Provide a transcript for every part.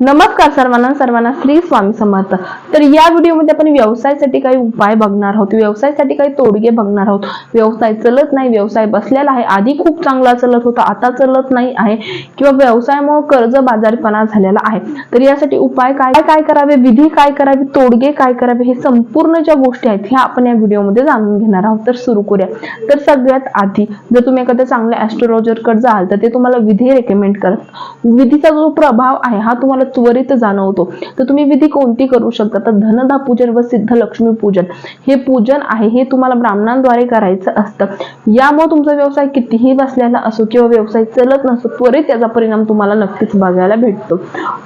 नमस्कार सर्वांना सर्वांना श्री स्वामी समर्थ. तर या व्हिडिओमध्ये आपण व्यवसायासाठी काही उपाय बघणार आहोत. व्यवसायासाठी काही तोडगे बघणार आहोत. व्यवसाय चलत नाही व्यवसाय बसलेला आहे. आधी खूप चांगला चलत होता आता चलत नाही आहे. किंवा व्यवसायामुळे कर्ज बाजारपणा झालेला आहे. तर यासाठी उपाय काय काय करावे विधी काय करावे तोडगे काय करावे हे संपूर्ण ज्या गोष्टी आहेत ह्या आपण या व्हिडिओमध्ये जाणून घेणार आहोत. तर सुरू करूया. तर सगळ्यात आधी जर तुम्ही एखाद्या चांगल्या ऍस्ट्रोलॉजरकडे जाल तर ते तुम्हाला विधी रेकमेंड करत विधीचा जो प्रभाव आहे हा तुम्हाला त्वरित जाणवतो. तर तुम्ही विधी कोणती करू शकता? तर धनदा पूजन व सिद्ध लक्ष्मी पूजन. हे पूजन आहे हे तुम्हाला ब्राह्मणांद्वारे करायचं असतं. यामुळे तुमचा व्यवसाय कितीही बसलेला असो किंवा व्यवसाय चलत नसो त्वरित त्याचा परिणाम तुम्हाला नक्कीच बघायला भेटतो.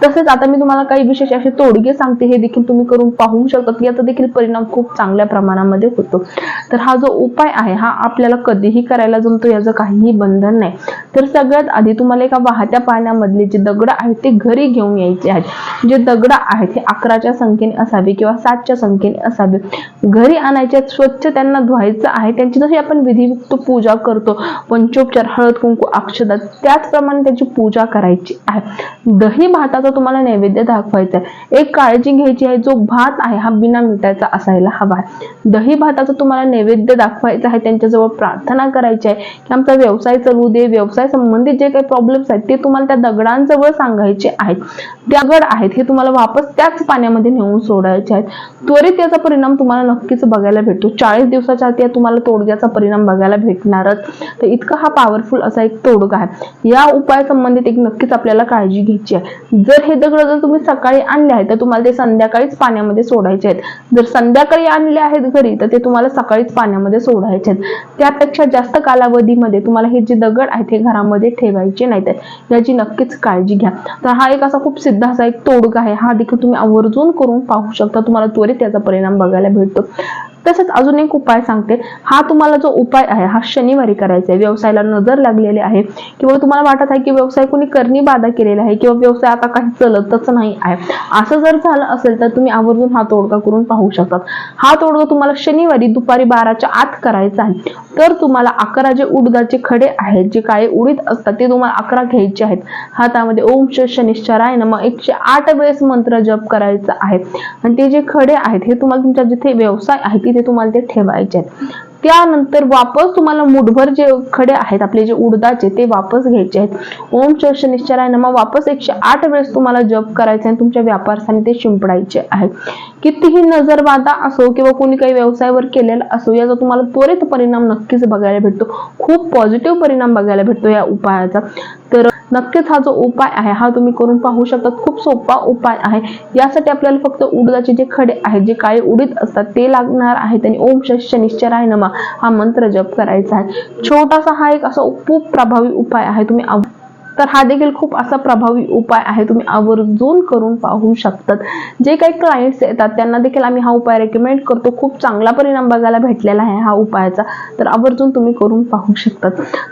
तसेच आता मी तुम्हाला काही विशेष असे तोडगे सांगते हे देखील तुम्ही करून पाहू शकता याचा देखील परिणाम खूप चांगल्या प्रमाणामध्ये होतो. तर हा जो उपाय आहे हा आपल्याला कधीही करायला जमतो याचं काहीही बंधन नाही. तर सगळ्यात आधी तुम्हाला एका वाहत्या पाण्यामधले जे दगड आहेत ते घरी घेऊन यायचे आहेत. जे दगड आहेत हे अकराच्या संख्येने असावे किंवा सातच्या संख्येने असावे. घरी आणायचे स्वच्छ त्यांना धुवायचं आहे. त्यांची जशी आपण विधियुक्त पूजा करतो पंचोपचार हळद कुंकू अक्षदा त्याचप्रमाणे त्याची पूजा करायची आहे. दही भाताचा तुम्हाला नैवेद्य दाखवायचा आहे. एक काळजी घ्यायची आहे जो भात आहे हा बिना मिठाचा असायला हवा आहे. दही भाताचा तुम्हाला नैवेद्य दाखवायचा आहे त्यांच्याजवळ प्रार्थना करायची आहे की आमचा व्यवसाय चालू दे व्यवसाय संबंधित जे काही प्रॉब्लेम्स आहेत ते तुम्हाला त्या दगडांजवळ सांगायचे आहेत. दगड आहेत हे तुम्हाला वापस त्याच पाण्यामध्ये नेऊन सोडायचे आहेत. त्वरित याचा परिणाम तुम्हाला नक्कीच बघायला भेटतो. चाळीस दिवसाच्या आत या तुम्हाला तोडग्याचा परिणाम बघायला भेटणारच. तर इतका हा पॉवरफुल असा एक तोडगा आहे. या उपाय संबंधित एक नक्कीच आपल्याला काळजी घ्यायची आहे. जर हे दगड जर तुम्ही सकाळी आणले आहेत तर तुम्हाला ते संध्याकाळीच पाण्यामध्ये सोडायचे आहेत. जर संध्याकाळी आणले आहेत घरी तर ते तुम्हाला सकाळीच पाण्यामध्ये सोडायचे आहेत. त्यापेक्षा जास्त कालावधीमध्ये तुम्हाला हे जे दगड आहेत हे घरामध्ये ठेवायचे नाहीत. याची नक्कीच काळजी घ्या. तर हा एक असा खूप सिद्ध असा एक तोडगा आहे. हा देखील तुम्ही आवर्जून करून पाहू शकता. तुम्हाला त्वरित त्याचा परिणाम बघायला भेटतो. तसंच अजून एक उपाय सांगते. हा तुम्हाला जो उपाय आहे हा शनिवारी करायचा आहे. व्यवसायाला नजर लागलेली आहे. किंवा तुम्हाला वाटत आहे की व्यवसाय कोणी करणी बाधा केलेला आहे किंवा व्यवसाय आता काही चलतच नाही आहे. असं जर झालं असेल तर तुम्ही आवर्जून हा तोडगा करून पाहू शकतात. हा तोडगा तुम्हाला शनिवारी दुपारी बाराच्या आत करायचा आहे. तर तुम्हाला अकरा जे उडदाचे खडे आहेत जे काळे उडीद असतात ते तुम्हाला अकरा घ्यायचे आहेत. हातामध्ये ओम शनिश्चराय ना मग एकशे आठ वेळेस मंत्र जप करायचा आहे. आणि ते जे खडे आहेत हे तुम्हाला तुमच्या जिथे व्यवसाय आहे तिथे तुम्हाला ते ठेवायचे आहेत त्यानंतर वापस तुम्हाला मुठभर जे खडे आहेत आपले जे उडदाचे ते वापस घ्यायचे आहेत. ओम श शनिश्चराय नमा. वापस एकशे आठ वेळेस तुम्हाला जप करायचे आणि तुमच्या व्यापारस्थानी ते शिंपडायचे आहे कितीही नजरबाधा असो किंवा कोणी काही व्यवसायावर केलेला असो याचा तुम्हाला त्वरित परिणाम नक्कीच बघायला भेटतो. खूप पॉझिटिव्ह परिणाम बघायला भेटतो या उपायाचा. तर नक्कीच हा जो उपाय आहे हा तुम्ही करून पाहू शकता खूप सोपा उपाय आहे. यासाठी आपल्याला फक्त उडदाचे जे खडे आहेत जे काळे उडीद असतात ते लागणार आहेत. आणि ओम शनिश्चराय नमा. हा मंत्र जप करायचा आहे. छोटासा हा एक असा खूप प्रभावी उपाय आहे. तुम्ही तर हा देखील खूप असा प्रभावी उपाय आहे. तुम्ही आवर्जून करून पाहू शकतात. जे काही क्लायंट्स येतात त्यांना देखील आम्ही हा उपाय रेकमेंड करतो. खूप चांगला परिणाम बघायला भेटलेला आहे हा उपायाचा. तर आवर्जून तुम्ही करून पाहू शकतात.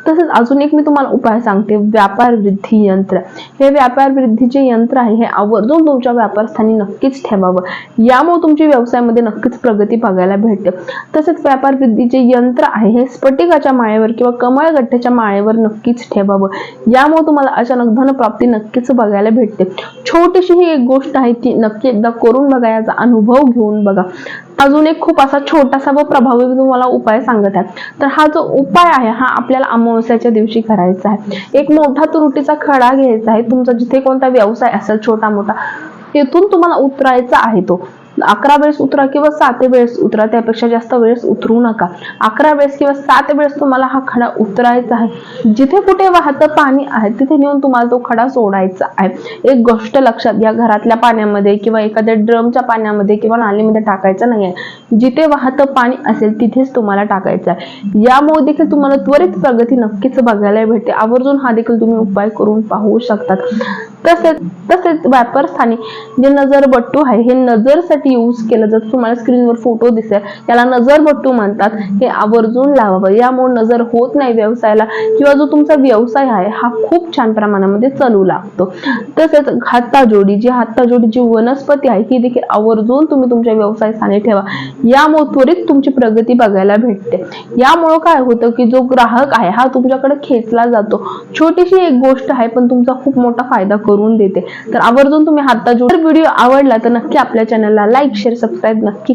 तसेच अजून एक मी तुम्हाला उपाय सांगते. व्यापार वृद्धी यंत्र. हे व्यापार वृद्धीचे यंत्र आहे हे आवर्जून तुमच्या व्यापारस्थानी नक्कीच ठेवावं. यामुळे तुमच्या व्यवसायामध्ये नक्कीच प्रगती बघायला भेटते. तसेच व्यापार वृद्धीचे यंत्र आहे हे स्फटिकाच्या माळेवर किंवा कमळ गठ्ठ्याच्या माळेवर नक्कीच ठेवावं. यामुळे तुम्हाला अचानक धनप्राप्ती नक्कीच बघायला भेटते. छोटीशी ही एक गोष्ट आहे ती नक्की एकदा करून बघा याचा अनुभव घेऊन बघा. अजून एक खूप असा छोटासा व प्रभावी तुम्हाला उपाय सांगत आहे तर हा जो उपाय आहे हा आपल्याला अमावस्याच्या दिवशी करायचा आहे. एक मोठा तुरुटीचा खडा घ्यायचा आहे. तुमचा जिथे कोणता व्यवसाय असेल छोटा मोठा तिथून तुम्हाला उतरायचा आहे तो. अकरा वेळेस उतरा किंवा सात वेळेस उतरा त्यापेक्षा जास्त वेळेस उतरू नका. अकरा वेळेस किंवा सात वेळेस तुम्हाला हा खडा उतरायचा आहे. जिथे कुठे वाहतं पाणी आहे तिथे नेऊन तुम्हाला तो खडा सोडायचा आहे. एक गोष्ट लक्षात घ्या घरातल्या पाण्यामध्ये किंवा एखाद्या ड्रमच्या पाण्यामध्ये किंवा नालीमध्ये टाकायचं नाही आहे. जिथे वाहतं पाणी असेल तिथेच तुम्हाला टाकायचं आहे. यामुळे देखील तुम्हाला त्वरित प्रगती नक्कीच बघायला भेटते. आवर्जून हा देखील तुम्ही उपाय करून पाहू शकतात. तसेच तसेच व्यापारस्थानी जे नजर बट्टू आहे हे नजरसाठी व्यवसायासाठी यूज केलं जातं. तुम्हाला स्क्रीनवर फोटो दिसेल. याला नजरबट्टू म्हणतात. हे आवर्जून लावावं. यामुळे नजर होत नाही व्यवसायाला. किंवा जो तुमचा व्यवसाय आहे हा खूप छान प्रमाणामध्ये चालू लागतो. तसेच हाताजोडी. जी हाताजोडी जी वनस्पती आहे ही देखील आवर्जून तुम्ही तुमच्या व्यवसायासाठी ठेवा. यामुळे त्वरित तुमची प्रगती बघायला भेटते. यामुळे काय होतं की जो ग्राहक आहे हा तुमच्याकडे खेचला जातो. छोटीशी एक गोष्ट आहे पण तुमचा खूप मोठा फायदा करून देते. तर आवर्जून तुम्ही हाताजोडी व्हिडिओ आवडला तर नक्की आपल्या चॅनलला लाईक शेअर सबस्क्राईब नक्की